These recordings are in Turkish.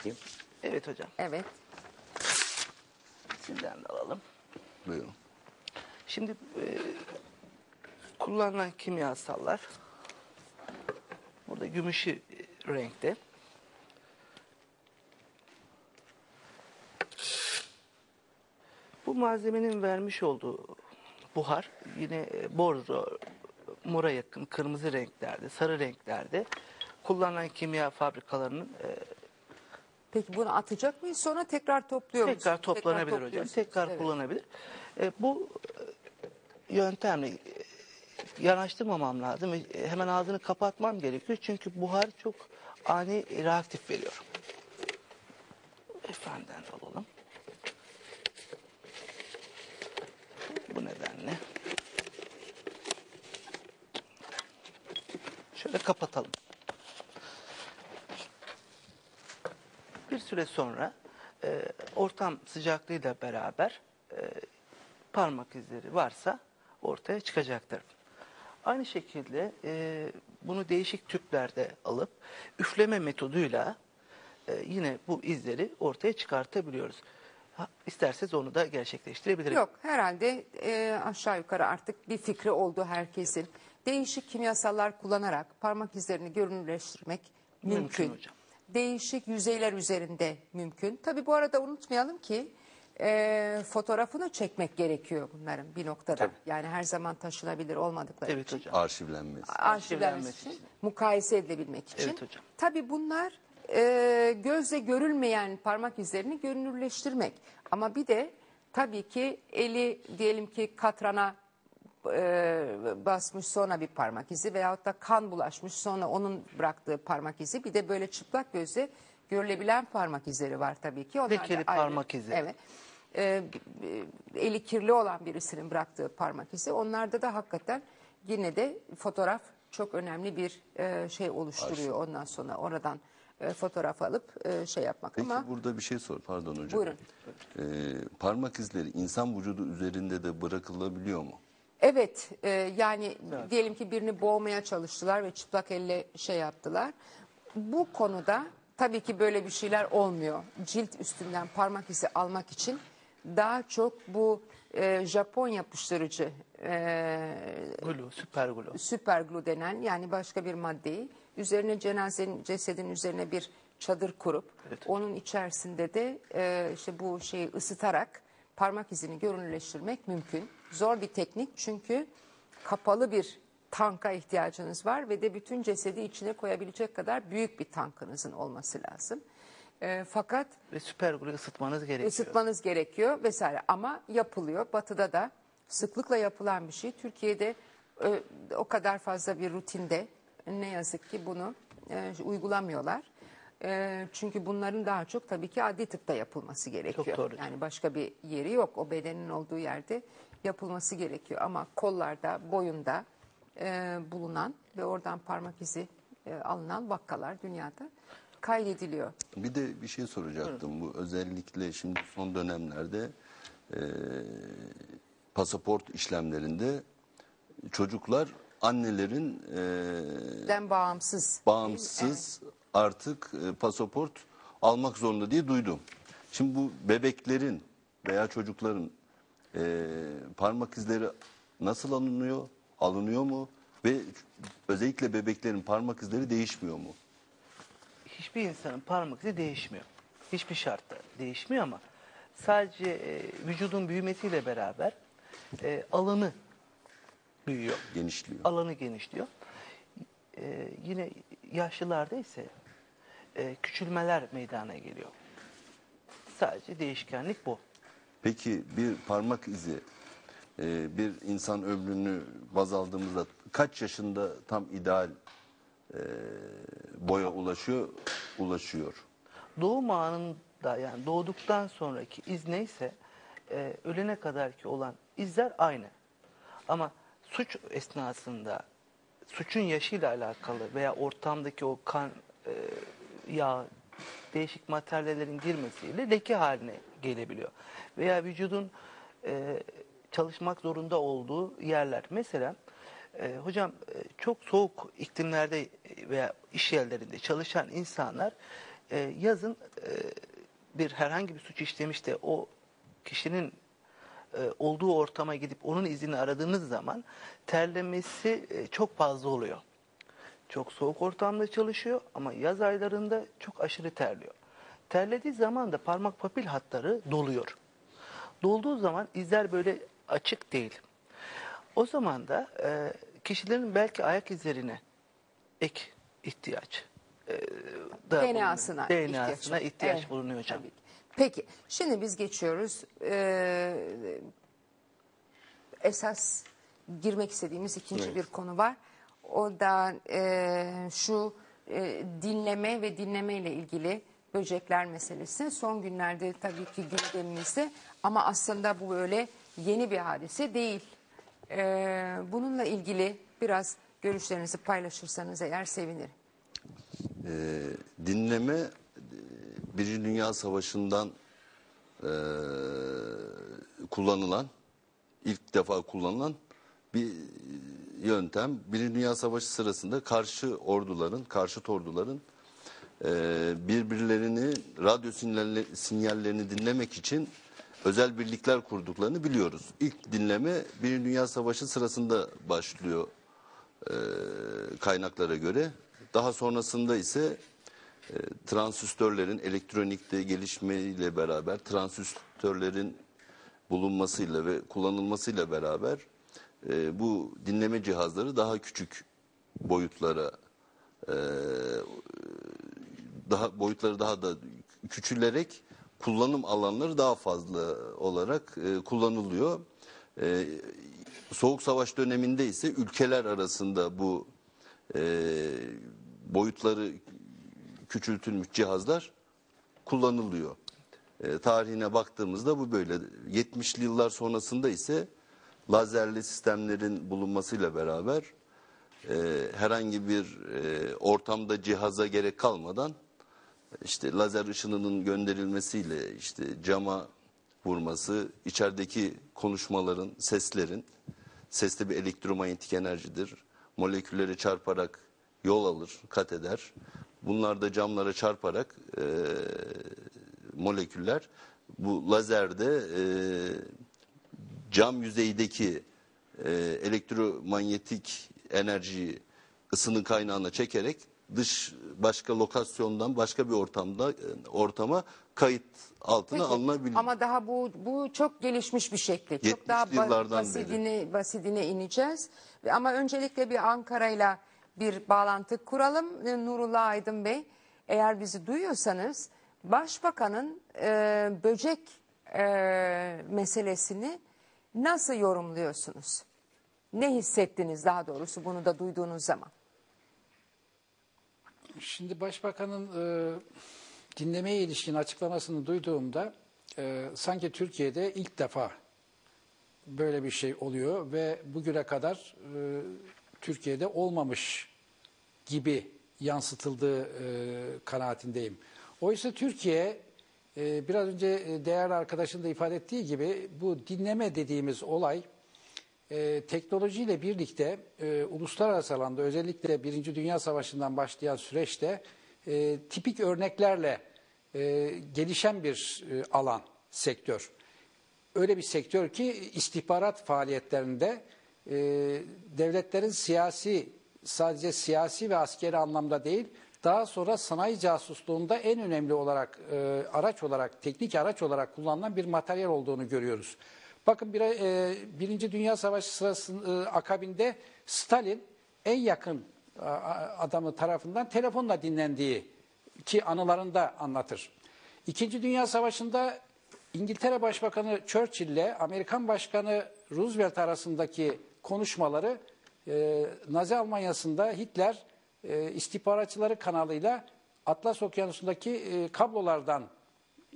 edeyim. Evet hocam. Evet. Sizden de alalım. Buyurun. Şimdi e, kullanılan kimyasallar burada gümüşü e, renkte. Bu malzemenin vermiş olduğu buhar yine e, bordo, mora yakın kırmızı renklerde, sarı renklerde kullanılan kimya fabrikalarının e, Peki bunu atacak mıyız sonra tekrar topluyor muyuz? Tekrar toplanabilir hocam. topluyorsunuz. Tekrar Evet. kullanabilir. E, bu e, yöntemle e, yanaştırmamam lazım. E, Hemen ağzını kapatmam gerekiyor. Çünkü buhar çok ani reaktif veriyor. Efendiden alalım. Bu nedenle şöyle kapatalım. Bir süre sonra e, ortam sıcaklığıyla beraber e, parmak izleri varsa ortaya çıkacaktır. Aynı şekilde e, bunu değişik tüplerde alıp üfleme metoduyla e, yine bu izleri ortaya çıkartabiliyoruz. Ha, isterseniz onu da gerçekleştirebilirim. Yok herhalde e, aşağı yukarı artık bir fikri oldu herkesin. Değişik kimyasallar kullanarak parmak izlerini görünürleştirmek mümkün. Mümkün hocam. Değişik yüzeyler üzerinde mümkün. Tabi bu arada unutmayalım ki e, fotoğrafını çekmek gerekiyor bunların bir noktada. Tabii. Yani her zaman taşınabilir olmadıkları Evet için. hocam. Arşivlenmesi. arşivlenmesi Arşivlenmesi için, için. mukayese edilebilmek için. Evet hocam. Tabii bunlar e, gözle görülmeyen parmak izlerini görünürleştirmek. Ama bir de tabii ki eli diyelim ki katrana e, basmış sonra bir parmak izi veyahut da kan bulaşmış sonra onun bıraktığı parmak izi. Bir de böyle çıplak gözle görülebilen parmak izleri var tabii ki. Onlar da Lekeli ayrı. parmak izi. Evet. E, e, eli kirli olan birisinin bıraktığı parmak izi. Onlarda da hakikaten yine de fotoğraf çok önemli bir e, şey oluşturuyor ondan sonra oradan e, fotoğraf alıp e, şey yapmak Peki ama burada bir şey sor. Pardon hocam. Buyurun. Ee, parmak izleri insan vücudu üzerinde de bırakılabiliyor mu? Evet e, yani diyelim ki birini boğmaya çalıştılar ve çıplak elle şey yaptılar. Bu konuda tabii ki böyle bir şeyler olmuyor. Cilt üstünden parmak izi almak için daha çok bu e, Japon yapıştırıcı e, Glue, süper glue. süper glue denen yani başka bir maddeyi üzerine cenazenin cesedin üzerine bir çadır kurup onun içerisinde de e, işte bu şeyi ısıtarak parmak izini görünürleştirmek mümkün. Zor bir teknik çünkü kapalı bir tanka ihtiyacınız var ve de bütün cesedi içine koyabilecek kadar büyük bir tankınızın olması lazım. E, fakat Ve süper glue ısıtmanız gerekiyor. ısıtmanız gerekiyor vesaire ama yapılıyor. Batı'da da sıklıkla yapılan bir şey. Türkiye'de e, o kadar fazla bir rutinde ne yazık ki bunu e, uygulamıyorlar. E, çünkü bunların daha çok tabii ki adli tıpta yapılması gerekiyor. doğru. Yani başka bir yeri yok. O bedenin olduğu yerde yapılması gerekiyor. Ama kollarda, boyunda e, bulunan ve oradan parmak izi e, alınan vakalar dünyada kaydediliyor. Bir de bir şey soracaktım. Bu özellikle şimdi son dönemlerde e, pasaport işlemlerinde çocuklar annelerin e, Den bağımsız. bağımsız artık e, pasaport almak zorunda diye duydum. Şimdi bu bebeklerin veya çocukların e, parmak izleri nasıl alınıyor? Alınıyor mu? Ve özellikle bebeklerin parmak izleri değişmiyor mu? hiçbir insanın parmak izi değişmiyor. Hiçbir şartta değişmiyor ama sadece e, vücudun büyümesiyle beraber e, alanı büyüyor. Genişliyor. Alanı genişliyor. E, yine yaşlılarda ise e, küçülmeler meydana geliyor. Sadece değişkenlik bu. Peki bir parmak izi e, bir insan ömrünü baz aldığımızda kaç yaşında tam ideal e, boya ulaşıyor? Ulaşıyor. Doğum anında yani doğduktan sonraki iz neyse e, ölene kadar ki olan izler aynı. Ama suç esnasında suçun yaşıyla alakalı veya ortamdaki o kan, e, yağ, değişik materyallerin girmesiyle leke haline gelebiliyor. Veya vücudun e, çalışmak zorunda olduğu yerler. Mesela e, hocam e, çok soğuk iklimlerde veya iş yerlerinde çalışan insanlar e, yazın e, bir herhangi bir suç işlemiş de o kişinin e, olduğu ortama gidip onun izini aradığınız zaman terlemesi e, çok fazla oluyor. Çok soğuk ortamda çalışıyor ama yaz aylarında çok aşırı terliyor. Terlediği zaman da parmak papil hatları doluyor. Dolduğu zaman izler böyle açık değil. O zaman da e, kişilerin belki ayak izlerine ek ihtiyaç e, da DNA'sına bulunuyor. DNA'sına ihtiyaç, ihtiyaç, Evet, bulunuyor hocam. tabii ki. Peki şimdi biz geçiyoruz. Ee, esas girmek istediğimiz ikinci Evet. bir konu var. O da e, şu e, dinleme ve dinleme ile ilgili böcekler meselesi. Son günlerde tabii ki gündemimizde ama aslında bu böyle yeni bir hadise değil. Ee, bununla ilgili biraz görüşlerinizi paylaşırsanız eğer sevinirim. Ee, dinleme e, Birinci Dünya Savaşı'ndan e, kullanılan ilk defa kullanılan bir yöntem. Birinci Dünya Savaşı sırasında karşı orduların, karşıt orduların e, birbirlerini radyo sinyalle- sinyallerini dinlemek için özel birlikler kurduklarını biliyoruz. İlk dinleme Birinci Dünya Savaşı sırasında başlıyor e, kaynaklara göre. Daha sonrasında ise e, transistörlerin elektronikte gelişmeyle beraber transistörlerin bulunmasıyla ve kullanılmasıyla beraber e, bu dinleme cihazları daha küçük boyutlara e, daha boyutları daha da küçülerek kullanım alanları daha fazla olarak e, kullanılıyor. E, Soğuk Savaş döneminde ise ülkeler arasında bu e, boyutları küçültülmüş cihazlar kullanılıyor. E, tarihine baktığımızda bu böyle. 70'li yıllar sonrasında ise lazerli sistemlerin bulunmasıyla beraber e, herhangi bir e, ortamda cihaza gerek kalmadan işte lazer ışınının gönderilmesiyle işte cama vurması, içerideki konuşmaların, seslerin, sesli bir elektromanyetik enerjidir. Molekülleri çarparak yol alır, kat eder. Bunlar da camlara çarparak e, moleküller bu lazerde e, cam yüzeydeki e, elektromanyetik enerjiyi ısının kaynağına çekerek dış başka lokasyondan başka bir ortamda e, ortama kayıt altına Peki, alınabilir. Ama daha bu bu çok gelişmiş bir şekli. Çok 70'li daha ba- yıllardan basitine, basitine ineceğiz. Ama öncelikle bir Ankara'yla bir bağlantı kuralım. Ee, Nurullah Aydın Bey, eğer bizi duyuyorsanız Başbakanın e, böcek e, meselesini nasıl yorumluyorsunuz? Ne hissettiniz daha doğrusu bunu da duyduğunuz zaman? Şimdi Başbakanın e, dinlemeye ilişkin açıklamasını duyduğumda e, sanki Türkiye'de ilk defa böyle bir şey oluyor ve bugüne kadar e, Türkiye'de olmamış gibi yansıtıldığı e, kanaatindeyim. Oysa Türkiye e, biraz önce e, değerli arkadaşın da ifade ettiği gibi bu dinleme dediğimiz olay e, teknolojiyle birlikte e, uluslararası alanda özellikle Birinci Dünya Savaşı'ndan başlayan süreçte tipik örneklerle gelişen bir alan, sektör. Öyle bir sektör ki istihbarat faaliyetlerinde devletlerin siyasi, sadece siyasi ve askeri anlamda değil, daha sonra sanayi casusluğunda en önemli olarak e, araç olarak, teknik araç olarak kullanılan bir materyal olduğunu görüyoruz. Bakın bir, e, Birinci Dünya Savaşı sırasında e, akabinde Stalin en yakın a- adamı tarafından telefonla dinlendiği ki anılarında anlatır. İkinci Dünya Savaşı'nda İngiltere Başbakanı Churchill ile Amerikan Başkanı Roosevelt arasındaki konuşmaları e, Nazi Almanya'sında Hitler e, istihbaratçıları kanalıyla Atlas Okyanusu'ndaki e, kablolardan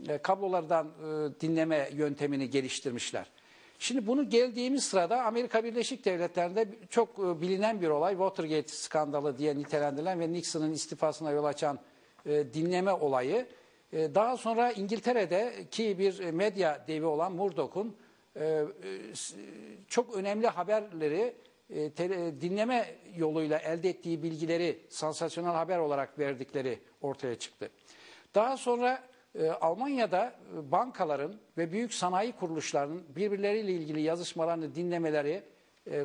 e, kablolardan e, dinleme yöntemini geliştirmişler. Şimdi bunu geldiğimiz sırada Amerika Birleşik Devletleri'nde çok e, bilinen bir olay Watergate skandalı diye nitelendirilen ve Nixon'ın istifasına yol açan e, dinleme olayı. E, daha sonra İngiltere'de ki bir e, medya devi olan Murdoch'un e, e, çok önemli haberleri e, dinleme yoluyla elde ettiği bilgileri sansasyonel haber olarak verdikleri ortaya çıktı. Daha sonra e, Almanya'da e, bankaların ve büyük sanayi kuruluşlarının birbirleriyle ilgili yazışmalarını dinlemeleri,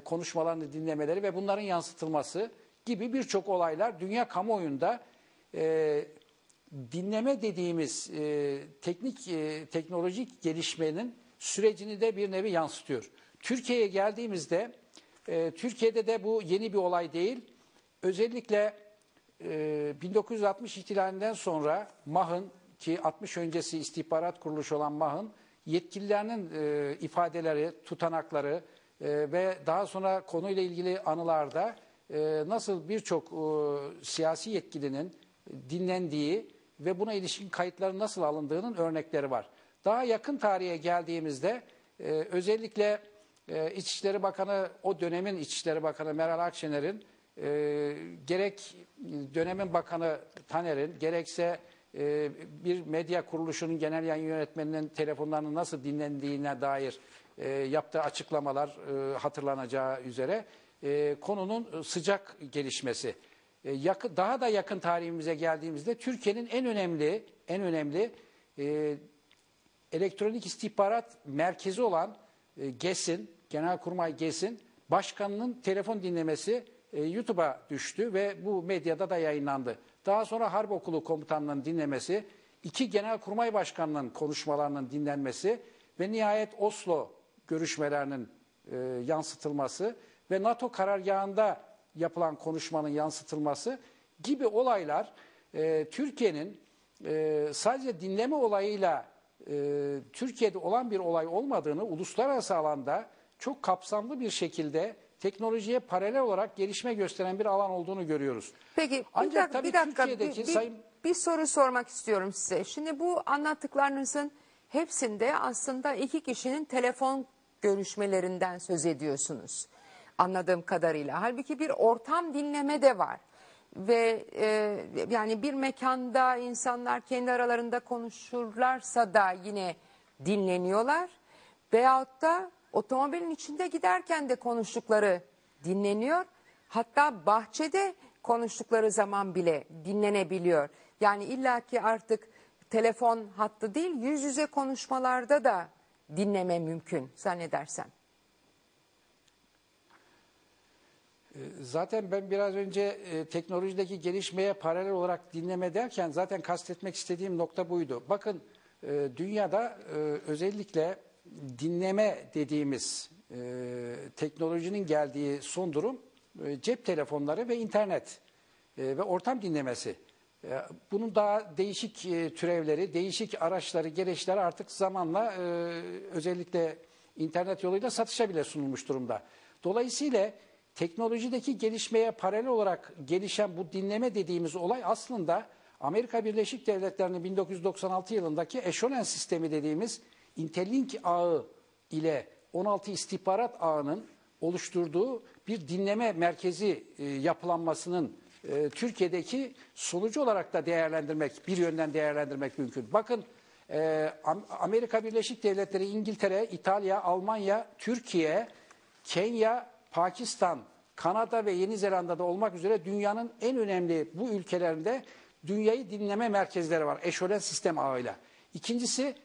konuşmalarını dinlemeleri ve bunların yansıtılması gibi birçok olaylar dünya kamuoyunda dinleme dediğimiz teknik teknolojik gelişmenin sürecini de bir nevi yansıtıyor. Türkiye'ye geldiğimizde e, Türkiye'de de bu yeni bir olay değil. Özellikle e, 1960 ihtilalinden sonra MAH'ın ki 60 öncesi istihbarat kuruluşu olan MAH'ın yetkililerinin e, ifadeleri, tutanakları e, ve daha sonra konuyla ilgili anılarda e, nasıl birçok e, siyasi yetkilinin dinlendiği ve buna ilişkin kayıtların nasıl alındığının örnekleri var. Daha yakın tarihe geldiğimizde e, özellikle e, İçişleri Bakanı, o dönemin İçişleri Bakanı Meral Akşener'in e, gerek dönemin Bakanı Taner'in gerekse e, bir medya kuruluşunun genel yayın yönetmeninin telefonlarının nasıl dinlendiğine dair e, yaptığı açıklamalar e, hatırlanacağı üzere e, konunun sıcak gelişmesi. E, yakın, daha da yakın tarihimize geldiğimizde Türkiye'nin en önemli en önemli e, elektronik istihbarat merkezi olan e, GES'in, Genelkurmay GES'in başkanının telefon dinlemesi e, YouTube'a düştü ve bu medyada da yayınlandı. Daha sonra Harp Okulu komutanının dinlemesi, iki Genelkurmay Başkanı'nın konuşmalarının dinlenmesi ve nihayet Oslo görüşmelerinin e, yansıtılması ve NATO karargahında yapılan konuşmanın yansıtılması gibi olaylar e, Türkiye'nin e, sadece dinleme olayıyla e, Türkiye'de olan bir olay olmadığını uluslararası alanda çok kapsamlı bir şekilde teknolojiye paralel olarak gelişme gösteren bir alan olduğunu görüyoruz. Peki bir Ancak dakika, tabii bir, dakika bir, Türkiye'deki bir- sayın- bir soru sormak istiyorum size. Şimdi bu anlattıklarınızın hepsinde aslında iki kişinin telefon görüşmelerinden söz ediyorsunuz. Anladığım kadarıyla. Halbuki bir ortam dinleme de var. Ve e, yani bir mekanda insanlar kendi aralarında konuşurlarsa da yine dinleniyorlar. Veyahut da otomobilin içinde giderken de konuştukları dinleniyor. Hatta bahçede konuştukları zaman bile dinlenebiliyor. Yani illaki artık telefon hattı değil yüz yüze konuşmalarda da dinleme mümkün zannedersem. Zaten ben biraz önce e, teknolojideki gelişmeye paralel olarak dinleme derken zaten kastetmek istediğim nokta buydu. Bakın e, dünyada e, özellikle dinleme dediğimiz e, teknolojinin geldiği son durum e, cep telefonları ve internet e, ve ortam dinlemesi. E, Bunun daha değişik e, türevleri, değişik araçları, gereçleri artık zamanla e, özellikle internet yoluyla satışa bile sunulmuş durumda. Dolayısıyla teknolojideki gelişmeye paralel olarak gelişen bu dinleme dediğimiz olay aslında Amerika Birleşik Devletleri'nin 1996 yılındaki eşolen sistemi dediğimiz Interlink ağı ile 16 istihbarat ağının oluşturduğu bir dinleme merkezi e, yapılanmasının e, Türkiye'deki sonucu olarak da değerlendirmek, bir yönden değerlendirmek mümkün. Bakın e, Am- Amerika Birleşik Devletleri, İngiltere, İtalya, Almanya, Türkiye, Kenya, Pakistan, Kanada ve Yeni Zelanda'da olmak üzere dünyanın en önemli bu ülkelerinde dünyayı dinleme merkezleri var. Eşolen sistem ağıyla. İkincisi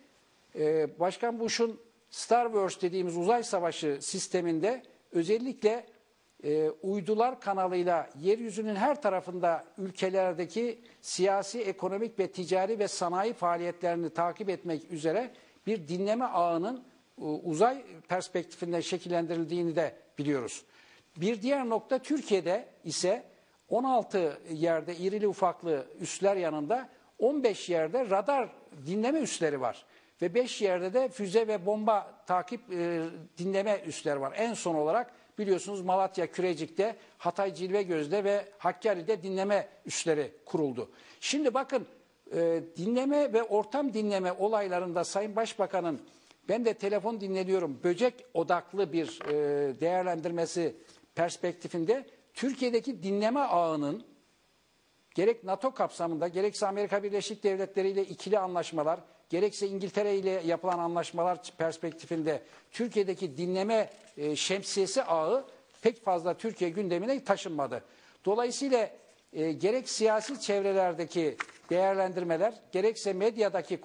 e, Başkan Bush'un Star Wars dediğimiz uzay savaşı sisteminde özellikle e, uydular kanalıyla yeryüzünün her tarafında ülkelerdeki siyasi, ekonomik ve ticari ve sanayi faaliyetlerini takip etmek üzere bir dinleme ağının e, uzay perspektifinden şekillendirildiğini de biliyoruz. Bir diğer nokta Türkiye'de ise 16 yerde irili ufaklı üsler yanında 15 yerde radar dinleme üsleri var. Ve 5 yerde de füze ve bomba takip e, dinleme üsleri var. En son olarak biliyorsunuz Malatya Kürecik'te, Hatay Cilvegöz'de ve Hakkari'de dinleme üsleri kuruldu. Şimdi bakın e, dinleme ve ortam dinleme olaylarında Sayın Başbakan'ın ben de telefon dinleniyorum böcek odaklı bir e, değerlendirmesi perspektifinde Türkiye'deki dinleme ağının gerek NATO kapsamında gerekse Amerika Birleşik Devletleri ile ikili anlaşmalar, gerekse İngiltere ile yapılan anlaşmalar perspektifinde Türkiye'deki dinleme e, şemsiyesi ağı pek fazla Türkiye gündemine taşınmadı. Dolayısıyla e, gerek siyasi çevrelerdeki değerlendirmeler gerekse medyadaki